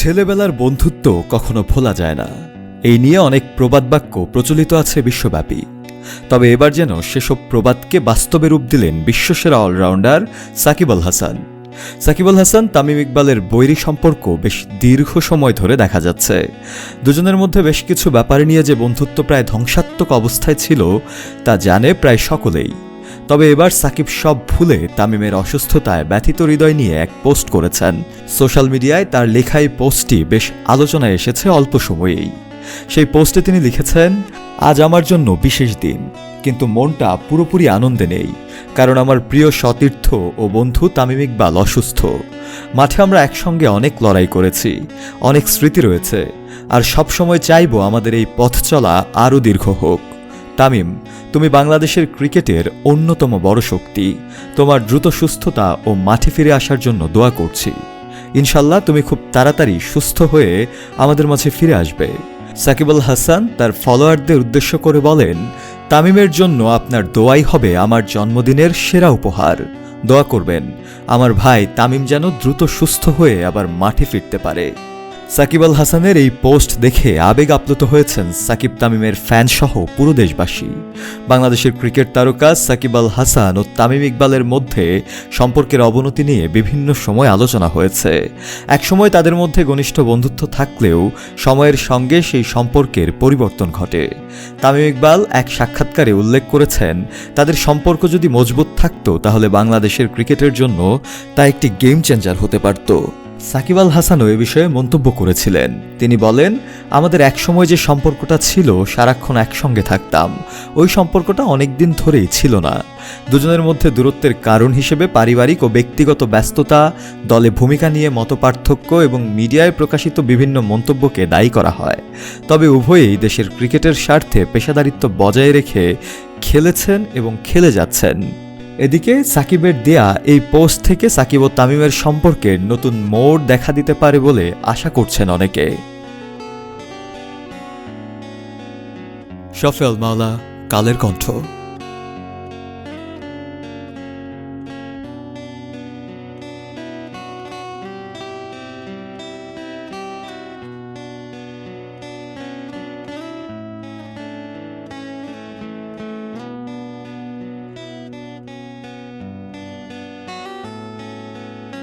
ছেলেবেলার বন্ধুত্ব কখনো ভোলা যায় না। এই নিয়ে অনেক প্রবাদ বাক্য প্রচলিত আছে বিশ্বব্যাপী। তবে এবার যেন সেসব প্রবাদকে বাস্তবে রূপ দিলেন বিশ্বসেরা অলরাউন্ডার সাকিব আল হাসান। সাকিব আল হাসান, তামিম ইকবালের বৈরী সম্পর্ক বেশ দীর্ঘ সময় ধরে দেখা যাচ্ছে। দুজনের মধ্যে বেশ কিছু ব্যাপারে নিয়ে যে বন্ধুত্ব প্রায় ধ্বংসাত্মক অবস্থায় ছিল, তা জানে প্রায় সকলেই। তবে এবার সাকিব সব ভুলে তামিমের অসুস্থতায় ব্যথিত হৃদয় নিয়ে এক পোস্ট করেছেন। সোশ্যাল মিডিয়ায় তার লেখা এই পোস্টটি বেশ আলোচনায় এসেছে অল্প সময়েই। সেই পোস্টে তিনি লিখেছেন, আজ আমার জন্য বিশেষ দিন, কিন্তু মনটা পুরোপুরি আনন্দে নেই, কারণ আমার প্রিয় সতীর্থ ও বন্ধু তামিম ইকবাল অসুস্থ। মাঠে আমরা একসঙ্গে অনেক লড়াই করেছি, অনেক স্মৃতি রয়েছে, আর সবসময় চাইব আমাদের এই পথ চলা আরও দীর্ঘ হোক। তামিম, তুমি বাংলাদেশের ক্রিকেটের অন্যতম বড় শক্তি। তোমার দ্রুত সুস্থতা ও মাঠে ফিরে আসার জন্য দোয়া করছি। ইনশাল্লাহ তুমি খুব তাড়াতাড়ি সুস্থ হয়ে আমাদের মাঝে ফিরে আসবে। সাকিব আল হাসান তার ফলোয়ারদের উদ্দেশ্য করে বলেন, তামিমের জন্য আপনার দোয়াই হবে আমার জন্মদিনের সেরা উপহার। দোয়া করবেন, আমার ভাই তামিম যেন দ্রুত সুস্থ হয়ে আবার মাঠে ফিরতে পারে। সাকিব আল হাসানের এই পোস্ট দেখে আবেগ আপ্লুত হয়েছেন সাকিব তামিমের ফ্যান সহ পুরো দেশবাসী। বাংলাদেশের ক্রিকেট তারকা সাকিব আল হাসান ও তামিম ইকবালের মধ্যে সম্পর্কের অবনতি নিয়ে বিভিন্ন সময় আলোচনা হয়েছে। একসময় তাদের মধ্যে ঘনিষ্ঠ বন্ধুত্ব থাকলেও সময়ের সঙ্গে সেই সম্পর্কের পরিবর্তন ঘটে। তামিম ইকবাল এক সাক্ষাৎকারে উল্লেখ করেছেন, তাদের সম্পর্ক যদি মজবুত থাকতো তাহলে বাংলাদেশের ক্রিকেটের জন্য তা একটি গেম চেঞ্জার হতে পারত। সাকিব আল হাসানও এ বিষয়ে মন্তব্য করেছিলেন। তিনি বলেন, আমাদের একসময় যে সম্পর্কটা ছিল, সারাক্ষণ একসঙ্গে থাকতাম। ওই সম্পর্কটা অনেক দিন ধরেই ছিল না। দুজনের মধ্যে দূরত্বের কারণ হিসেবে পারিবারিক ও ব্যক্তিগত ব্যস্ততা, দলে ভূমিকা নিয়ে মতপার্থক্য এবং মিডিয়ায় প্রকাশিত বিভিন্ন মন্তব্যকে দায়ী করা হয়। তবে উভয়েই দেশের ক্রিকেটের স্বার্থে পেশাদারিত্ব বজায় রেখে খেলেছেন এবং খেলে যাচ্ছেন। এদিকে সাকিবের দেয়া এই পোস্ট থেকে সাকিব ও তামিমের সম্পর্কে নতুন মোড় দেখা দিতে পারে বলে আশা করছেন অনেকে। সফেল মাওলা, কালের কণ্ঠ।